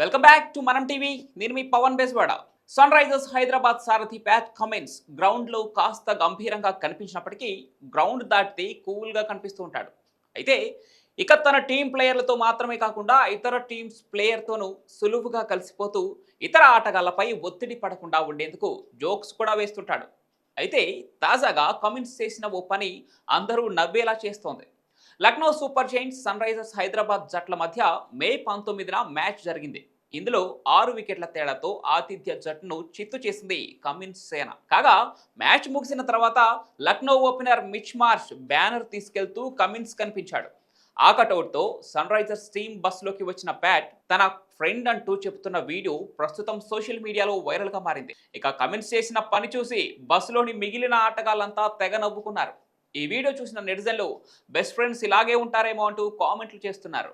Welcome back to మనం TV నేను మీ పవన్ బేస్వాడ. సన్ రైజర్స్ హైదరాబాద్ సారథి ప్యాట్ కమిన్స్ గ్రౌండ్లో కాస్త గంభీరంగా కనిపించినప్పటికీ గ్రౌండ్ దాటితే కూల్గా కనిపిస్తూ ఉంటాడు. అయితే ఇక తన టీం ప్లేయర్లతో మాత్రమే కాకుండా ఇతర టీమ్స్ ప్లేయర్తోనూ సులువుగా కలిసిపోతూ ఇతర ఆటగాళ్ళపై ఒత్తిడి పడకుండా ఉండేందుకు జోక్స్ కూడా వేస్తుంటాడు. అయితే తాజాగా కమిన్స్ చేసిన ఓ పని అందరూ నవ్వేలా చేస్తోంది. Lucknow Super Giants Sunrisers Hyderabad జట్ల మధ్య మే పంతొమ్మిదిన మ్యాచ్ జరిగింది. ఇందులో ఆరు వికెట్ల తేడాతో ఆతిథ్య జట్టును చిత్తు చేసింది కమిన్స్ సేన. కాగా మ్యాచ్ ముగిసిన తర్వాత Lucknow opener Mitch Marsh banner తీసుకెళ్తూ కమిన్స్ కనిపించాడు. ఆ కటౌట్తో సన్ రైజర్స్ టీమ్ బస్సులోకి వచ్చిన ప్యాట్ తన ఫ్రెండ్ అంటూ చెబుతున్న వీడియో ప్రస్తుతం సోషల్ మీడియాలో వైరల్గా మారింది. ఇక కమిన్స్ చేసిన పని చూసి బస్సులోని మిగిలిన ఆటగాళ్ళంతా తెగ నవ్వుకున్నారు. ఈ వీడియో చూసిన నెటిజన్లు బెస్ట్ ఫ్రెండ్స్ ఇలాగే ఉంటారేమో అంటూ కామెంట్లు చేస్తున్నారు.